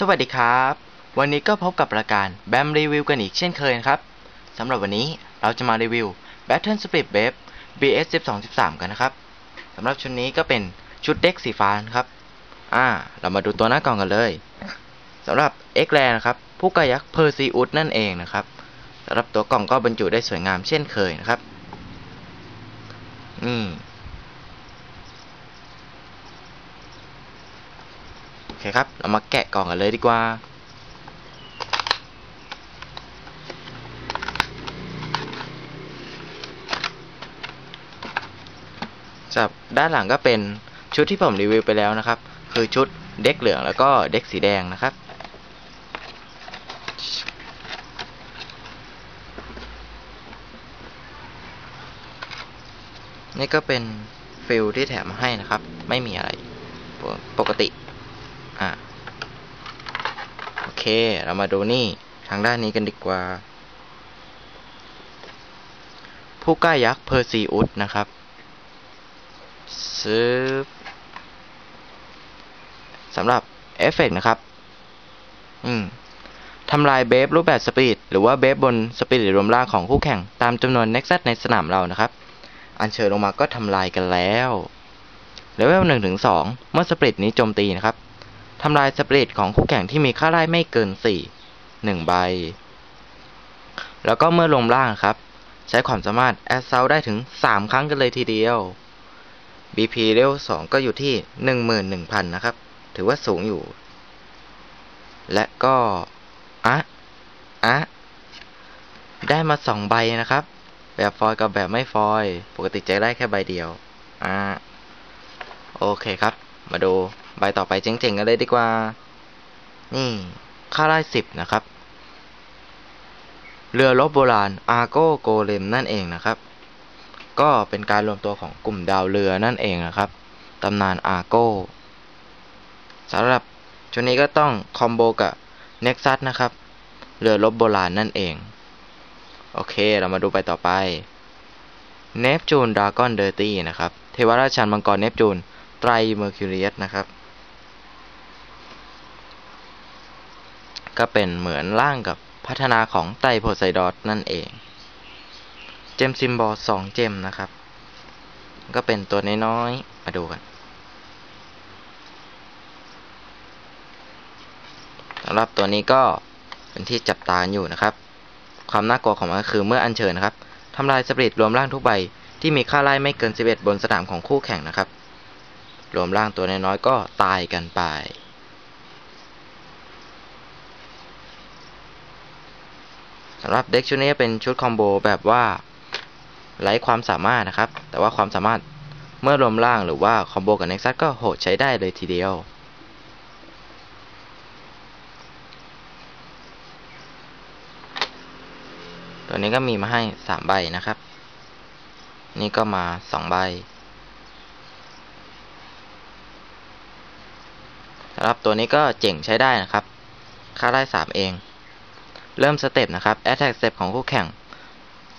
สวัสดีครับ วันนี้ก็พบกับรายการแบมรีวิวกันอีกเช่นเคยนะครับสำหรับวันนี้เราจะมารีวิว Battle Split b a b BS 12 13 กันนะครับสำหรับชุดนี้ก็เป็นชุดเด็กสีฟ้านครับ อ่า เรามาดูตัวหน้ากล่องกันเลยสำหรับ X r a นะครับ ผู้กายักเพอร์ซีอุสนั่นเองนะครับสำหรับตัวกล่องก็บรรจุได้สวยงามเช่นเคยนะครับนี่ เคครับ เรามาแกะกล่องกันเลยดีกว่า จับด้านหลังก็เป็นชุดที่ผมรีวิวไปแล้วนะครับ คือชุดเด็กเหลืองแล้วก็เด็กสีแดงนะครับ นี่ก็เป็นฟิลที่แถมมาให้นะครับ ไม่มีอะไรปกติ อะ โอ เคเรามาดูนี่ทางด้านนี้กันดีกว่า ผู้กล้ายักษ์เพอร์ซีอุสนะครับซึบสำหรับเอฟเฟกนะครับ อืมทำลายเบฟรูปแบบสปีดหรือว่าเบฟบนสปีดรวมร่างของคู่แข่งตามจำนวนเน็กซัสในสนามเรานะครับ อันเชิญลงมาก็ทำลายกันแล้วเลเวลหนึ่งถึงสองเมื่อสปริตนี้โจมตีนะครับ ทำลายสเปริตของคู่แข่งที่มีค่าไล่ไม่เกิน 4 1 ใบ แล้วก็เมื่อลงล่างครับ ใช้ความสามารถแอสเซลได้ถึง 3 ครั้งกันเลยทีเดียว BP เลเวล2ก็อยู่ที่ 11,000 นะครับ ถือว่าสูงอยู่ และก็อะอะได้มา 2 ใบนะครับ แบบฟอยกับแบบไม่ฟอย ปกติจะได้แค่ใบเดียวอ่าโอเคครับ มาดูใบต่อไปเจ๋งๆกันเลยดีกว่า นี่ ค่าไล่สิบนะครับ เรือรบโบราณอาโกโกเลมนั่นเองนะครับ ก็เป็นการรวมตัวของกลุ่มดาวเรือนั่นเองนะครับ ตำนานอาโกสำหรับชุดนี้ก็ต้องคอมโบกับเน็กซัสนะครับ เรือรบโบราณนั่นเอง โอเค เรามาดูไปต่อไป เนปจูนดากอนเดอร์ตี้นะครับ เทวราชันมังกรเนปจูน ไตรเมอร์คิวเรียสนะครับ ก็เป็นเหมือนร่างกับพัฒนาของไตรโพไซดอสนั่นเอง เจมซิมบอลสองเจมนะครับ ก็เป็นตัวน้อยๆ มาดูกันสำหรับตัวนี้ก็เป็นที่จับตาอยู่นะครับ ความน่ากลัวของมันก็คือเมื่ออัญเชิญนะครับทำลายสปริตรวมร่างทุกใบที่มีค่าไล่ไม่เกิน 11 บนสนามของคู่แข่งนะครับ รวมร่างตัวน้อยๆก็ตายกันไป สำหรับเด็กชุดนี้เป็นชุดคอมโบแบบว่าไร้ความสามารถนะครับ แต่ว่าความสามารถเมื่อรวมร่างหรือว่าคอมโบกับเน็กซัสก็โหดใช้ได้เลยทีเดียวตัวนี้ก็มีมาให้ 3 ใบนะครับ นี่ก็มา 2 ใบ สำหรับตัวนี้ก็เจ๋งใช้ได้นะครับ ค่าได้3เอง เริ่มสเต็ปนะครับ Attack Step ของคู่แข่ง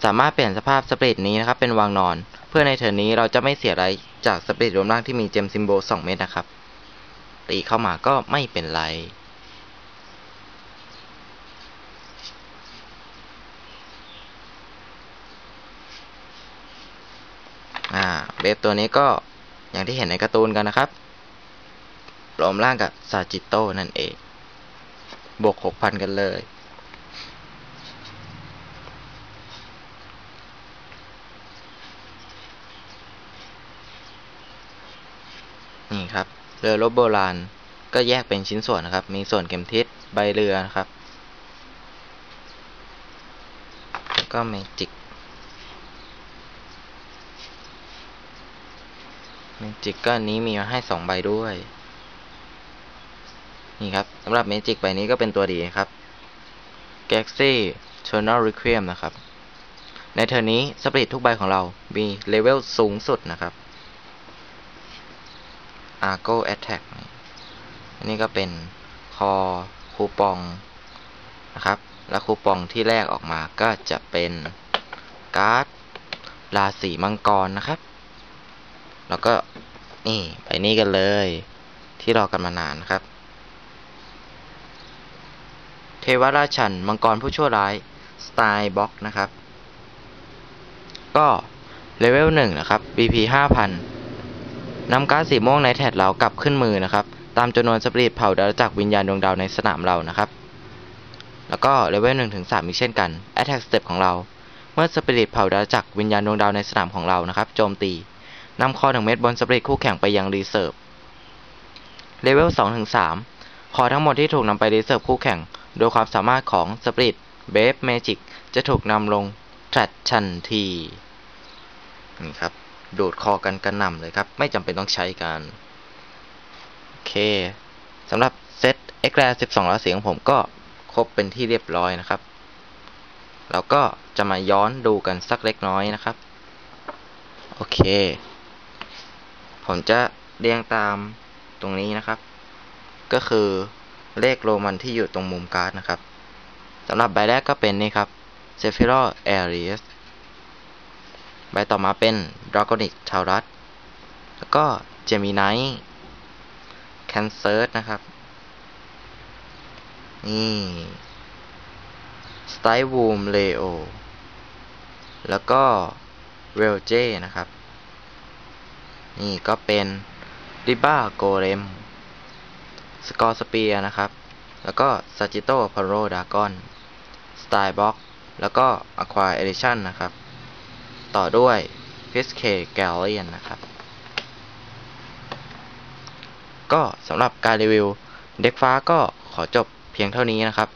สามารถเปลี่ยนสภาพสปริตนี้นะครับ เป็นวางนอน เพื่อในเทิร์นนี้เราจะไม่เสียอะไรจากสปริตรวมร่างที่มีเจมซิมโบ2เม็ดนะครับ ตีเข้ามาก็ไม่เป็นไรอ่าเบฟตัวนี้ก็อย่างที่เห็นในการ์ตูนกันนะครับ รวมร่างกับซาจิโต้นั่นเอง บวกหกพันกันเลย นี่ครับ เรือรบโบราณก็แยกเป็นชิ้นส่วนนะครับ มีส่วนเข็มทิศใบเรือนะครับ ก็เมจิกเมจิกก็อันนี้มีมาให้สองใบด้วย นี่ครับสำหรับเมจิกใบนี้ก็เป็นตัวดีครับ Galaxy Eternal Requiem นะครับ ในเทอร์นี้สปริตทุกใบของเรา มีเลเวลสูงสุดนะครับ Argo Attack อันนี้ก็เป็นคอคูปองนะครับ และคูปองที่แรกออกมาก็จะเป็นการ์ดราศีมังกรนะครับ แล้วก็นี่ไปนี่กันเลย ที่รอกันมานานนะครับ เทวราชัน มังกรผู้ชั่วร้าย สไตล์บ็อกนะครับ ก็เลเวลหนึ่งนะครับ BP 5,000นำการ์ดสีม่วงในแท็ดเรากลับขึ้นมือนะครับ ตามจำนวนสปริตเผาดาวจักวิญญาณดวงดาวในสนามเรานะครับ แล้วก็เลเวล1ถึง3อีกเช่นกัน Attack Step ของเรา เมื่อสปริตเผาดาวจักวิญญาณดวงดาวในสนามของเรานะครับ โจมตีนำคอหนึ่งเม็ดบนสปริตคู่แข่งไปยังรีเซิร์ฟเลเวล2ถึง3คอทั้งหมดที่ถูกนำไปรีเซิร์ฟคู่แข่ง โดยความสามารถของสปริตเบฟเมจิกจะถูกนำลงแทรดทันที นี่ครับดูดคอกันกระหน่ำเลยครับ ไม่จำเป็นต้องใช้กัน โอเคสำหรับเซตเอ็กแร12ราศีของผมก็ครบเป็นที่เรียบร้อยนะครับเราก็จะมาย้อนดูกันสักเล็กน้อยนะครับ โอเค ผมจะเรียงตามตรงนี้นะครับ ก็คือ เลขโรมันที่อยู่ตรงมุมการ์ดนะครับสำหรับใบแรกก็เป็นนี่ครับ s e p h i r o Aries ใบต่อมาเป็น Draconic Taurus แล้วก็ Gemini Cancer นะครับ นี่ s t y w o o m Leo แล้วก็ r e l j นะครับ นี่ก็เป็น r i b a Golem s สกอร์สเปียนะครับ แล้วก็ซัจิโต้พาร์โรดากอนสไต์บล็อกแล้วก็อควาเอดิชั่นะครับ ต่อด้วยฟิสเคแกลเลียนนะครับ ก็สำหรับการรีวิว เด็กฟ้าก็ขอจบเพียงเท่านี้นะครับ